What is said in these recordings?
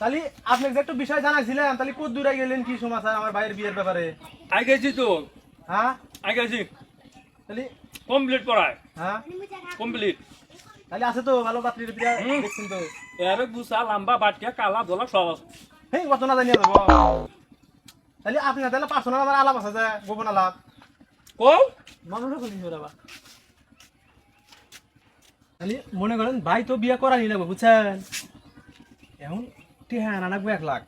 তাহলে আপনি যে একটু বিষয় জানাইছিলেন তাহলে কত দূরে গেলেন কি সমাচার আমার ভাইয়ের বিয়ের ব্যাপারে? আই গেছি তো। হ্যাঁ? আই গেছি। তাহলে কমপ্লিট করায় হ্যাঁ? কমপ্লিট। তাহলে আছে তো ভালো দেখছেন তো? এর বুসা লম্বা বাটিয়া কালা ধলা সব আছে। হেই কত না জানিয়ে দেবো। তাহলে আপনি না তাহলে পার্সোনাল আমার আলাপ আছে যে গোপন আলাপ। কও? মানুষও শুনি বাবা তাহলে মনে করেন ভাই তো বিয়ে করানি লাগবে বুঝছেন? এখন টিহা আনা লাগবে এক লাখ।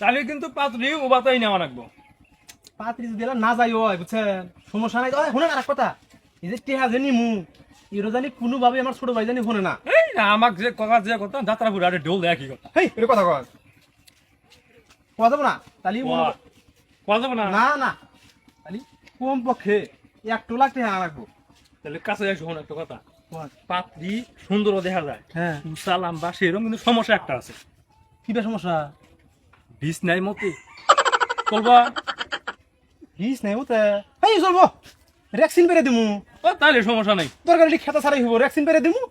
তাহলে কিন্তু পাতলি উবাতাই নেওয়া রাখব পাত্রী যদি না যাই হয় বুঝছেন? সমস্যা নাই ওই শুনেন আর কথা। এই যে টিহা যে নিমু এরও জানি কোনোভাবে আমার ছোট ভাই জানি শুনে না। এই না আমাক যে কথা যে কথা যাত্রা ঘুরে আরে ঢোল দেয় কি কথা? হেই এটা কথা কয় কোয়া যাব না? তাহলে কোয়া। কর- না? না না। তাহলে কম পক্ষে এক লাখ টিহা আনা লাগবো তাহলে কাছে যাই শোন একটা কথা। কোয়া। পাতলি সুন্দর দেখা যায়। হ্যাঁ। উষা লম্বা সেরকম কিন্তু সমস্যা একটা আছে। কিটা সমস্যা? বিষ নাই মতে। চলবা বিষ নাই মতে? হেই চলবো রেক্সিন পেরে দিমু। ও তাহলে সমস্যা নাই। দরকার খেতা ছাড়াই হব রেক্সিন পেরে দিমু।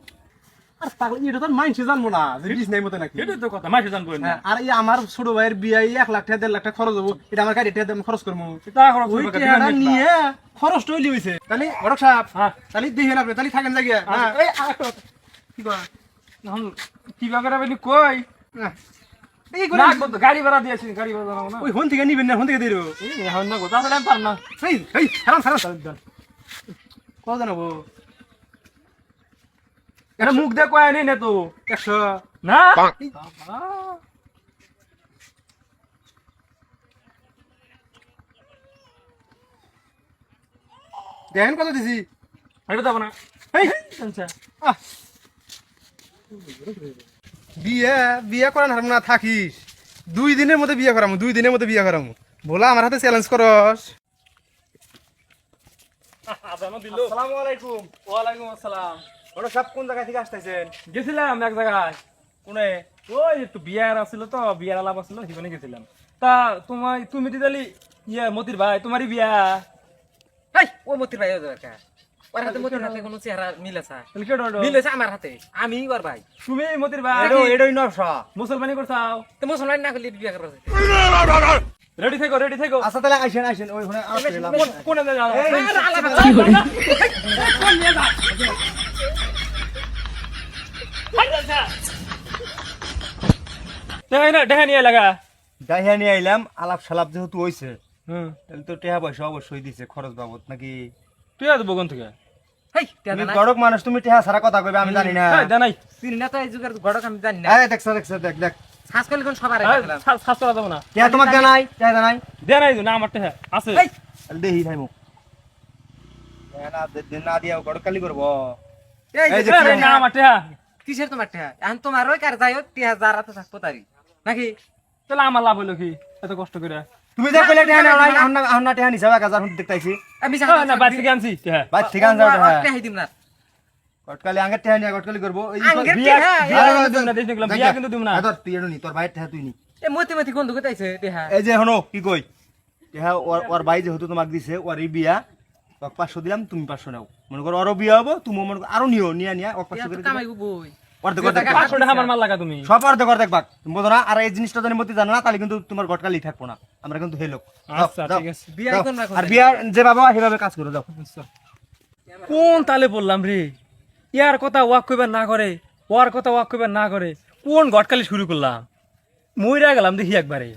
আর তাহলে এটা তো মাইনসে জানব না যে হিস নাই মতে নাকি। এটাই তো কথা জানব না। হ্যাঁ, আর এই আমার ছোট ভাইয়ের বিয়ে এক লাখ টাকা দেড় লাখ টাকা খরচ হব এটা আমার গাড়ি টাকা খরচ করব। তা খরচ ওই করবে কা, টাকাটা দিবেন নিয়ে খরচ তৈরি হয়েছে তাহলে ঘটক সাহেব হ্যাঁ। তাহলে দেখেন আপনি তাহলে থাকেন জায়গা হ্যাঁ। কি বাগারে বলি কই? গাড়ি ভাড়া দিয়েছি গাড়ি ভাড়া না। ওই ফোন থেকে নিবেন না ফোন থেকে দিয়ে দেবো এই, না কোথা থেকে আমি পার না। এই এই হারাম হারাম কত জানাব এটা মুখ দিয়ে কয় নেই না তো? একশো। না। দেখেন কত দিছি? এটা দেবো না। এই আচ্ছা। বিয়ে বিয়ে করান হারাম না থাকিস। দুই দিনের মধ্যে বিয়ে করামু দুই দিনের মধ্যে বিয়ে করামু। বলা আমার হাতে চ্যালেঞ্জ করস। দিল। আসসালামু আলাইকুম। ওয়ালাইকুম আসসালাম। ওরা সব কোন জায়গা থেকে আসতেছেন? গেছিলাম এক জায়গায়। কোনে? ওই একটু বিয়ার আছিল তো বিয়ার আলাপ আছিল সেখানে গেছিলাম। তা তোমার তুমি দিদালি ইয়ে মতির ভাই তোমারই বিয়া? হাই ও মতির ভাই দরকার ওর হাতে মতির কোনো চেহারা আমার হাতে আমি ওর ভাই। তুমি মতির ভাই। এডোই মুসলমানি করছাও? তো মুসলমান না করলে বিয়ে করবে রেডি থেকো রেডি থেকো আচ্ছা তাহলে আইসেন আইসেন ওই ওখানে আমার ছেলে লাভ। কোন- লাগা নিয়ে আইলাম আলাপ সালাপ যেহেতু হইছে হুম। তাহলে তো টেহা পয়সা অবশ্যই দিছে খরচ বাবদ নাকি? তুই আজ বগন থেকে? তুমি গড়ক মানুষ তুমি টেহা সারা কথা কইবে আমি জানি না। এই, জানাই। চিনি না তো এই যুগের ঘটক আমি জানি না। দেখছ দেখছ দেখ দেখ। শ্বাস করলে কোন সবার শ্বাস- শ্বাস করা যাব না। টেহা তোমাক জানাই টেহা জানাই দে নাই না আমার টেহা আছে। দেহি ভাই মুখ না দে- দে- না দিয়া গড়ক করব। এই এই যে যে এ, রে, না আমার টেহা কিসের তোমার টেহা এখন তোমার ওই কার যাই হোক টেহা যার হাতে থাকব তারি নাকি? তাহলে আমার লাভ হইল কি? এত কষ্ট করে। তুমি যে কইলে টেহা নাও না আমরা আমরা টেহা নিছাও 1000 হুন দেখতাইছি আমি টেহা যাও টেহা দিম না। টেহা নিয়া করব। এই আঙ্গের বিয়া টেহা, বিয়া আরে, কিন্তু দিম না দেশ নিকলাম বিয়া কিন্তু দিম না। তোর তুই নি তোর ভাই টেহা তুই নি। এ মতি মতি কোন দুকে তাইছে টেহা এই যে হনো কি কই? টেহা ওর ওর ভাই যেহেতু তোমাক দিছে ওর বিয়া তোক পাঁচশো দিলাম তুমি পাঁচশো নাও। মনে করো আরও বিয়া হব তুমি মনে করো আরও নিও নিয়া নিয়া ওক পাঁচশো করে দিবা। কামাই বই। অর্ধেক অর্ধেক টাকা- পাঁচশো টাকা আমার মাল লাগা তুমি। সব অর্ধেক অর্ধেক বাক বোঝো না আর এই জিনিসটা জানি মতি জানো না তাহলে কিন্তু তোমার গটকালি থাকব না। আমরা কিন্তু হেলো আচ্ছা আর বিয়া যে বাবা সেভাবে কাজ করে দাও কোন তালে বললাম রে? ইয়ার কথা ওয়াক কইবার না করে, ওয়ার কথা ওয়াক কইবার না করে, কোন গটকালি শুরু করলাম? মইরা গেলাম দেখি একবারে।